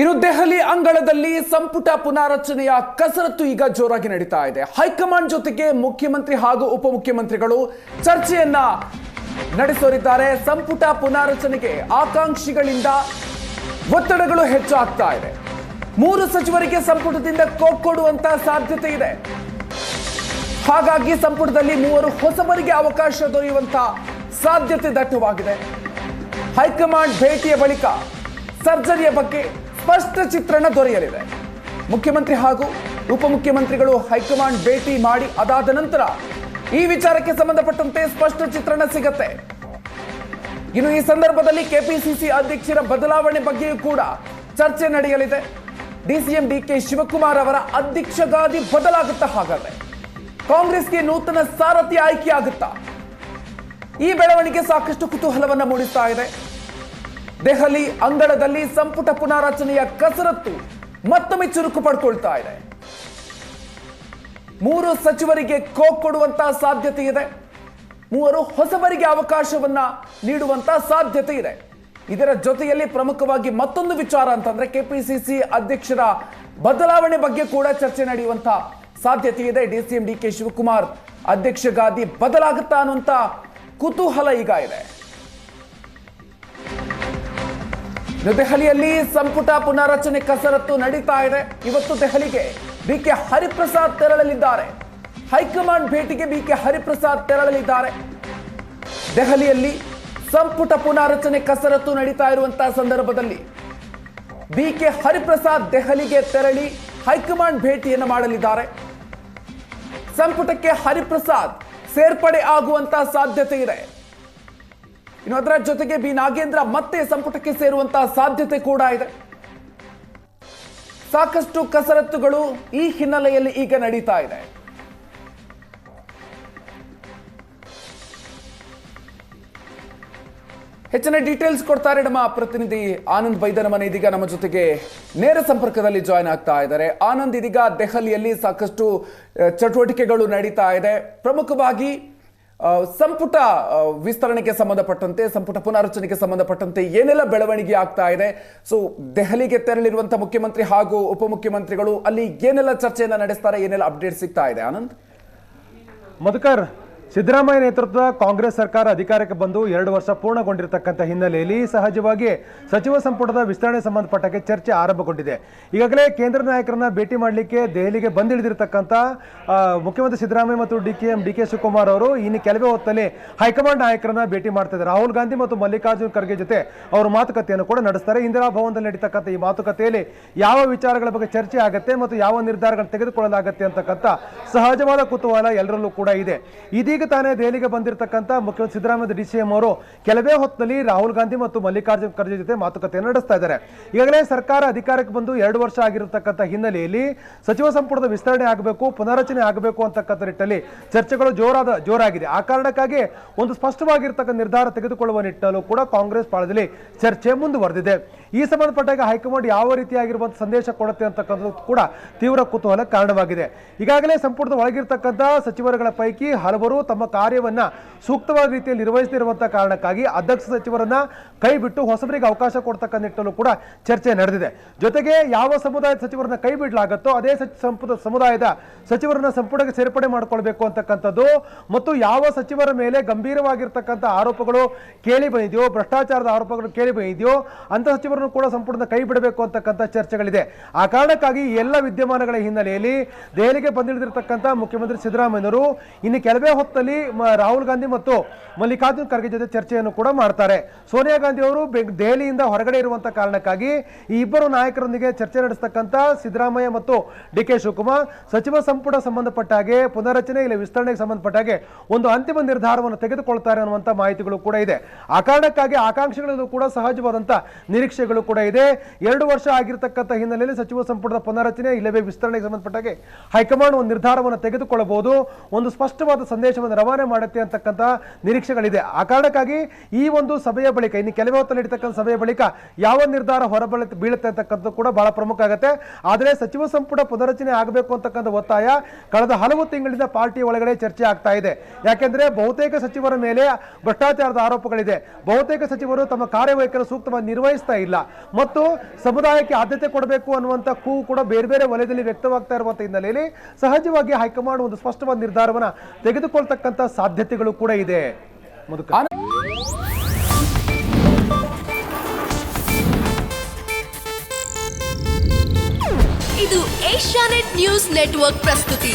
ಇನ್ನು ದೆಹಲಿ ಅಂಗಳದಲ್ಲಿ ಸಂಪುಟ ಪುನಾರಚನೆಯ ಕಸರತ್ತು ಈಗ ಜೋರಾಗಿ ನಡೀತಾ ಇದೆ. ಹೈಕಮಾಂಡ್ ಜೊತೆಗೆ ಮುಖ್ಯಮಂತ್ರಿ ಹಾಗೂ ಉಪಮುಖ್ಯಮಂತ್ರಿಗಳು ಚರ್ಚೆಯನ್ನ ನಡೆಸೋರಿದ್ದಾರೆ. ಸಂಪುಟ ಪುನಾರಚನೆಗೆ ಆಕಾಂಕ್ಷಿಗಳಿಂದ ಒತ್ತಡಗಳು ಹೆಚ್ಚಾಗ್ತಾ ಇದೆ. ಮೂರು ಸಚಿವರಿಗೆ ಸಂಪುಟದಿಂದ ಕೊಡುವಂತ ಸಾಧ್ಯತೆ ಇದೆ. ಹಾಗಾಗಿ ಸಂಪುಟದಲ್ಲಿ ಮೂವರು ಹೊಸಬರಿಗೆ ಅವಕಾಶ ದೊರೆಯುವಂತ ಸಾಧ್ಯತೆ ದಟ್ಟವಾಗಿದೆ. ಹೈಕಮಾಂಡ್ ಭೇಟಿಯ ಬಳಿಕ ಸರ್ಜರಿಯ ಬಗ್ಗೆ ಸ್ಪಷ್ಟ ಚಿತ್ರಣ ದೊರೆಯಲಿದೆ. ಮುಖ್ಯಮಂತ್ರಿ ಹಾಗೂ ಉಪಮುಖ್ಯಮಂತ್ರಿಗಳು ಹೈಕಮಾಂಡ್ ಭೇಟಿ ಮಾಡಿ ಅದಾದ ನಂತರ ಈ ವಿಚಾರಕ್ಕೆ ಸಂಬಂಧಪಟ್ಟಂತೆ ಸ್ಪಷ್ಟ ಚಿತ್ರಣ ಸಿಗತ್ತೆ. ಇನ್ನು ಈ ಸಂದರ್ಭದಲ್ಲಿ ಕೆಪಿಸಿಸಿ ಅಧ್ಯಕ್ಷರ ಬದಲಾವಣೆ ಬಗ್ಗೆಯೂ ಕೂಡ ಚರ್ಚೆ ನಡೆಯಲಿದೆ. ಡಿಸಿಎಂ ಡಿಕೆ ಶಿವಕುಮಾರ್ ಅವರ ಅಧ್ಯಕ್ಷಗಾದಿ ಬದಲಾಗುತ್ತಾ ಹಾಗಾದ್ರೆ ಕಾಂಗ್ರೆಸ್ಗೆ ನೂತನ ಸಾರಥಿ ಆಯ್ಕೆಯಾಗುತ್ತಾ. ಈ ಬೆಳವಣಿಗೆ ಸಾಕಷ್ಟು ಕುತೂಹಲವನ್ನು ಮೂಡಿಸ್ತಾ ಇದೆ. ದೆಹಲಿ ಅಂಗಳದಲ್ಲಿ ಸಂಪುಟ ಪುನಾರಚನೆಯ ಕಸರತ್ತು ಮತ್ತೊಮ್ಮೆ ಚುರುಕು ಪಡ್ಕೊಳ್ತಾ ಇದೆ. ಮೂರು ಸಚಿವರಿಗೆ ಕೋಕ್ ಕೊಡುವಂತಹ ಸಾಧ್ಯತೆ ಇದೆ. ಮೂವರು ಹೊಸಬರಿಗೆ ಅವಕಾಶವನ್ನ ನೀಡುವಂತ ಸಾಧ್ಯತೆ ಇದೆ. ಇದರ ಜೊತೆಯಲ್ಲಿ ಪ್ರಮುಖವಾಗಿ ಮತ್ತೊಂದು ವಿಚಾರ ಅಂತಂದ್ರೆ ಕೆಪಿಸಿಸಿ ಅಧ್ಯಕ್ಷರ ಬದಲಾವಣೆ ಬಗ್ಗೆ ಕೂಡ ಚರ್ಚೆ ನಡೆಯುವಂತ ಸಾಧ್ಯತೆ ಇದೆ. ಡಿಸಿಎಂ ಡಿ ಕೆ ಶಿವಕುಮಾರ್ ಅಧ್ಯಕ್ಷಗಾದಿ ಬದಲಾಗುತ್ತಾ ಅನ್ನುವಂತ ಕುತೂಹಲ ಈಗ ಇದೆ. ದೆಹಲಿಯಲ್ಲಿ ಸಂಪುಟ ಪುನಾರಚನೆ ಕಸರತ್ತು ನಡೀತಾ ಇದೆ. ಇವತ್ತು ದೆಹಲಿಗೆ ಬಿ ಕೆ ಹರಿಪ್ರಸಾದ್ ತೆರಳಲಿದ್ದಾರೆ. ಹೈಕಮಾಂಡ್ ಭೇಟಿಗೆ ಬಿ ಕೆ ಹರಿಪ್ರಸಾದ್ ತೆರಳಲಿದ್ದಾರೆ. ದೆಹಲಿಯಲ್ಲಿ ಸಂಪುಟ ಪುನಾರಚನೆ ಕಸರತ್ತು ನಡೀತಾ ಇರುವಂತಹ ಸಂದರ್ಭದಲ್ಲಿ ಬಿ ಕೆ ಹರಿಪ್ರಸಾದ್ ದೆಹಲಿಗೆ ತೆರಳಿ ಹೈಕಮಾಂಡ್ ಭೇಟಿಯನ್ನು ಮಾಡಲಿದ್ದಾರೆ. ಸಂಪುಟಕ್ಕೆ ಹರಿಪ್ರಸಾದ್ ಸೇರ್ಪಡೆ ಆಗುವಂತಹ ಸಾಧ್ಯತೆ ಇದೆ. ಇನ್ನು ಅದರ ಜೊತೆಗೆ ಬಿ ನಾಗೇಂದ್ರ ಮತ್ತೆ ಸಂಪುಟಕ್ಕೆ ಸೇರುವಂತಹ ಸಾಧ್ಯತೆ ಕೂಡ ಇದೆ. ಸಾಕಷ್ಟು ಕಸರತ್ತುಗಳು ಈ ಹಿನ್ನೆಲೆಯಲ್ಲಿ ಈಗ ನಡೀತಾ ಇದೆ. ಹೆಚ್ಚಿನ ಡೀಟೇಲ್ಸ್ ಕೊಡ್ತಾರೆ ನಮ್ಮ ಪ್ರತಿನಿಧಿ ಆನಂದ್ ಬೈದನ ಮನೆ ಇದೀಗ ನಮ್ಮ ಜೊತೆಗೆ ನೇರ ಸಂಪರ್ಕದಲ್ಲಿ ಜಾಯ್ನ್ ಆಗ್ತಾ ಇದ್ದಾರೆ. ಆನಂದ್ ಇದೀಗ ದೆಹಲಿಯಲ್ಲಿ ಸಾಕಷ್ಟು ಚಟುವಟಿಕೆಗಳು ನಡೀತಾ ಇದೆ. ಪ್ರಮುಖವಾಗಿ ಸಂಪುಟ ವಿಸ್ತರಣೆಗೆ ಸಂಬಂಧಪಟ್ಟಂತೆ, ಸಂಪುಟ ಪುನಾರಚನೆಗೆ ಸಂಬಂಧಪಟ್ಟಂತೆ ಏನೆಲ್ಲ ಬೆಳವಣಿಗೆ ಆಗ್ತಾ ಇದೆ? ಸೊ ದೆಹಲಿಗೆ ತೆರಳಿರುವಂತಹ ಮುಖ್ಯಮಂತ್ರಿ ಹಾಗೂ ಉಪಮುಖ್ಯಮಂತ್ರಿಗಳು ಅಲ್ಲಿ ಏನೆಲ್ಲ ಚರ್ಚೆಯನ್ನು ನಡೆಸ್ತಾರೆ, ಏನೆಲ್ಲ ಅಪ್ಡೇಟ್ ಸಿಗ್ತಾ ಇದೆ? ಆನಂದ್? ಮಧುಕರ್ ಸಿದ್ದರಾಮಯ್ಯ ನೇತೃತ್ವದ ಕಾಂಗ್ರೆಸ್ ಸರ್ಕಾರ ಅಧಿಕಾರಕ್ಕೆ ಬಂದು ಎರಡು ವರ್ಷ ಪೂರ್ಣಗೊಂಡಿರತಕ್ಕಂಥ ಹಿನ್ನೆಲೆಯಲ್ಲಿ ಸಹಜವಾಗಿ ಸಚಿವ ಸಂಪುಟದ ವಿಸ್ತರಣೆ ಸಂಬಂಧಪಟ್ಟಕ್ಕೆ ಚರ್ಚೆ ಆರಂಭಗೊಂಡಿದೆ. ಈಗಾಗಲೇ ಕೇಂದ್ರ ನಾಯಕರನ್ನ ಭೇಟಿ ಮಾಡಲಿಕ್ಕೆ ದೆಹಲಿಗೆ ಬಂದಿಳಿದಿರತಕ್ಕಂಥ ಮುಖ್ಯಮಂತ್ರಿ ಸಿದ್ದರಾಮಯ್ಯ ಮತ್ತು D K M D K Shivakumar ಅವರು ಇನ್ನು ಕೆಲವೇ ಹೊತ್ತಲ್ಲಿ ಹೈಕಮಾಂಡ್ ನಾಯಕರನ್ನ ಭೇಟಿ ಮಾಡ್ತಿದ್ದಾರೆ. ರಾಹುಲ್ ಗಾಂಧಿ ಮತ್ತು ಮಲ್ಲಿಕಾರ್ಜುನ್ ಖರ್ಗೆ ಜೊತೆ ಅವರು ಮಾತುಕತೆಯನ್ನು ಕೂಡ ನಡೆಸ್ತಾರೆ. ಇಂದಿರಾ ಭವನದಲ್ಲಿ ನಡೀತಕ್ಕಂಥ ಈ ಮಾತುಕತೆಯಲ್ಲಿ ಯಾವ ವಿಚಾರಗಳ ಬಗ್ಗೆ ಚರ್ಚೆ ಆಗುತ್ತೆ ಮತ್ತು ಯಾವ ನಿರ್ಧಾರಗಳನ್ನು ತೆಗೆದುಕೊಳ್ಳಲಾಗುತ್ತೆ ಅಂತಕ್ಕಂಥ ಸಹಜವಾದ ಕುತೂಹಲ ಎಲ್ಲರಲ್ಲೂ ಕೂಡ ಇದೆ. ಇದೀಗ ತಾನೇ ದೆಹಲಿಗೆ ಬಂದಿರತಕ್ಕಂಥ ಮುಖ್ಯಮಂತ್ರಿ ಸಿದ್ದರಾಮಯ್ಯ ಡಿ ಸಿ ಅವರು ಕೆಲವೇ ಹೊತ್ತಿನಲ್ಲಿ ರಾಹುಲ್ ಗಾಂಧಿ ಮತ್ತು ಮಲ್ಲಿಕಾರ್ಜುನ್ ಖರ್ಗೆ ಜೊತೆ ಮಾತುಕತೆಯನ್ನು ನಡೆಸ್ತಾ ಇದ್ದಾರೆ. ಈಗಾಗಲೇ ಸರ್ಕಾರ ಅಧಿಕಾರಕ್ಕೆ ಬಂದು ಎರಡು ವರ್ಷ ಆಗಿರತಕ್ಕಂಥ ಹಿನ್ನೆಲೆಯಲ್ಲಿ ಸಚಿವ ಸಂಪುಟದ ವಿಸ್ತರಣೆ ಆಗಬೇಕು ಪುನರಚನೆ ಆಗಬೇಕು ಅಂತಕ್ಕಂಥ ನಿಟ್ಟಲ್ಲಿ ಚರ್ಚೆಗಳು ಜೋರಾದ, ಜೋರಾಗಿದೆ. ಆ ಕಾರಣಕ್ಕಾಗಿ ಒಂದು ಸ್ಪಷ್ಟವಾಗಿರ್ತಕ್ಕಂಥ ನಿರ್ಧಾರ ತೆಗೆದುಕೊಳ್ಳುವ ನಿಟ್ಟಲ್ಲೂ ಕೂಡ ಕಾಂಗ್ರೆಸ್ ಪಾಳದಲ್ಲಿ ಚರ್ಚೆ ಮುಂದುವರೆದಿದೆ. ಈ ಸಂಬಂಧಪಟ್ಟಾಗ ಹೈಕಮಾಂಡ್ ಯಾವ ರೀತಿಯಾಗಿರುವಂತಹ ಸಂದೇಶ ಕೊಡುತ್ತೆ ಅಂತಕ್ಕಂಥದ್ದು ಕೂಡ ತೀವ್ರ ಕುತೂಹಲ ಕಾರಣವಾಗಿದೆ. ಈಗಾಗಲೇ ಸಂಪುಟದ ಒಳಗಿರ್ತಕ್ಕಂಥ ಸಚಿವರುಗಳ ಪೈಕಿ ಹಲವರು ತಮ್ಮ ಕಾರ್ಯವನ್ನ ಸೂಕ್ತವಾದ ರೀತಿಯಲ್ಲಿ ನಿರ್ವಹಿಸದಿರುವಂತಹ ಕಾರಣಕ್ಕಾಗಿ ಅಧ್ಯಕ್ಷ ಸಚಿವರನ್ನ ಕೈ ಬಿಟ್ಟು ಹೊಸಬರಿಗೆ ಅವಕಾಶ ಕೊಡ್ತಕ್ಕ ನಿಟ್ಟಲ್ಲೂ ಕೂಡ ಚರ್ಚೆ ನಡೆದಿದೆ. ಜೊತೆಗೆ ಯಾವ ಸಮುದಾಯದ ಸಚಿವರನ್ನ ಕೈ ಬಿಡಲಾಗುತ್ತೋ ಅದೇ ಸಂಪುಟ ಸಮುದಾಯದ ಸಚಿವರನ್ನ ಸಂಪುಟಕ್ಕೆ ಸೇರ್ಪಡೆ ಮಾಡಿಕೊಳ್ಬೇಕು ಅಂತಕ್ಕಂಥದ್ದು ಮತ್ತು ಯಾವ ಸಚಿವರ ಮೇಲೆ ಗಂಭೀರವಾಗಿರ್ತಕ್ಕಂಥ ಆರೋಪಗಳು ಕೇಳಿ ಬಂದಿದೆಯೋ, ಭ್ರಷ್ಟಾಚಾರದ ಆರೋಪಗಳು ಕೇಳಿ ಬಂದಿದೆಯೋ ಅಂತ ಸಚಿವರನ್ನು ಕೂಡ ಸಂಪುಟದ ಕೈ ಬಿಡಬೇಕು ಅಂತಕ್ಕಂಥ ಚರ್ಚೆಗಳಿದೆ. ಆ ಕಾರಣಕ್ಕಾಗಿ ಎಲ್ಲ ವಿದ್ಯಮಾನಗಳ ಹಿನ್ನೆಲೆಯಲ್ಲಿ ದೆಹಲಿಗೆ ಬಂದಿಳಿದಿರ್ತಕ್ಕಂಥ ಮುಖ್ಯಮಂತ್ರಿ ಸಿದ್ದರಾಮಯ್ಯನವರು ಇನ್ನು ಕೆಲವೇ ಹೊತ್ತಲ್ಲಿ ರಾಹುಲ್ ಗಾಂಧಿ ಮತ್ತು ಮಲ್ಲಿಕಾರ್ಜುನ್ ಖರ್ಗೆ ಜೊತೆ ಚರ್ಚೆಯನ್ನು ಕೂಡ ಮಾಡ್ತಾರೆ. ಸೋನಿಯಾ ಗಾಂಧಿ ಅವರು ದೆಹಲಿಯಿಂದ ಹೊರಗಡೆ ಇರುವಂತಹ ಕಾರಣಕ್ಕಾಗಿ ಈ ಇಬ್ಬರು ನಾಯಕರೊಂದಿಗೆ ಚರ್ಚೆ ನಡೆಸತಕ್ಕಂಥ ಸಿದ್ದರಾಮಯ್ಯ ಮತ್ತು ಡಿ ಕೆ ಶಿವಕುಮಾರ್ ಸಚಿವ ಸಂಪುಟ ಸಂಬಂಧಪಟ್ಟ ಹಾಗೆ ಪುನರಚನೆ ಇಲ್ಲ ವಿಸ್ತರಣೆಗೆ ಸಂಬಂಧಪಟ್ಟ ಹಾಗೆ ಒಂದು ಅಂತಿಮ ನಿರ್ಧಾರವನ್ನು ತೆಗೆದುಕೊಳ್ತಾರೆ ಅನ್ನುವಂಥ ಮಾಹಿತಿಗಳು ಕೂಡ ಇದೆ. ಆ ಕಾರಣಕ್ಕಾಗಿ ಆಕಾಂಕ್ಷೆಗಳಲ್ಲೂ ಕೂಡ ಸಹಜವಾದಂಥ ನಿರೀಕ್ಷೆಗಳು ಕೂಡ ಇದೆ. ಎರಡು ವರ್ಷ ಆಗಿರತಕ್ಕಂಥ ಹಿನ್ನೆಲೆಯಲ್ಲಿ ಸಚಿವ ಸಂಪುಟದ ಪುನರಚನೆ ಇಲ್ಲವೇ ವಿಸ್ತರಣೆಗೆ ಸಂಬಂಧಪಟ್ಟಾಗೆ ಹೈಕಮಾಂಡ್ ಒಂದು ನಿರ್ಧಾರವನ್ನು ತೆಗೆದುಕೊಳ್ಳಬಹುದು. ಒಂದು ಸ್ಪಷ್ಟವಾದ ಸಂದೇಶವನ್ನು ರವಾನೆ ಮಾಡುತ್ತೆ ಅಂತಕ್ಕಂಥ ನಿರೀಕ್ಷೆಗಳಿದೆ. ಆ ಕಾರಣಕ್ಕಾಗಿ ಈ ಒಂದು ಸಭೆಯ ಬಳಿಕ, ಇನ್ನು ಕೆಲವೇ ಹೊತ್ತಲ್ಲಿ ನಡೀತಕ್ಕಂಥ ಸಭೆಯ ಬಳಿಕ ಯಾವ ನಿರ್ಧಾರ ಹೊರಬಳ, ಬೀಳುತ್ತೆ ಅಂತಕ್ಕಂಥದ್ದು ಕೂಡ ಬಹಳ ಪ್ರಮುಖ ಆಗುತ್ತೆ. ಆದರೆ ಸಚಿವ ಸಂಪುಟ ಪುನರಚನೆ ಆಗಬೇಕು ಅಂತಕ್ಕಂಥ ಒತ್ತಾಯ ಕಳೆದ ಹಲವು ತಿಂಗಳಿಂದ ಪಾರ್ಟಿ ಒಳಗಡೆ ಚರ್ಚೆ ಆಗ್ತಾ ಇದೆ. ಯಾಕೆಂದ್ರೆ ಬಹುತೇಕ ಸಚಿವರ ಮೇಲೆ ಭ್ರಷ್ಟಾಚಾರದ ಆರೋಪಗಳಿದೆ. ಬಹುತೇಕ ಸಚಿವರು ತಮ್ಮ ಕಾರ್ಯವೈಖರಿ ಸೂಕ್ತವಾಗಿ ನಿರ್ವಹಿಸ್ತಾ ಇಲ್ಲ. ಮತ್ತು ಸಮುದಾಯಕ್ಕೆ ಆದ್ಯತೆ ಕೊಡಬೇಕು ಅನ್ನುವಂಥ ಕೂಗು ಕೂಡ ಬೇರೆ ಬೇರೆ ವಲಯದಲ್ಲಿ ವ್ಯಕ್ತವಾಗ್ತಾ ಇರುವಂಥ ಹಿನ್ನೆಲೆಯಲ್ಲಿ ಸಹಜವಾಗಿ ಹೈಕಮಾಂಡ್ ಒಂದು ಸ್ಪಷ್ಟವಾದ ನಿರ್ಧಾರವನ್ನು ತೆಗೆದುಕೊಳ್ತಕ್ಕಂಥ ಸಾಧ್ಯತೆಗಳು ಕೂಡ ಇದೆ. ಇದು ಏಷ್ಯಾನೆಟ್ ನ್ಯೂಸ್ ನೆಟ್ವರ್ಕ್ ಪ್ರಸ್ತುತಿ.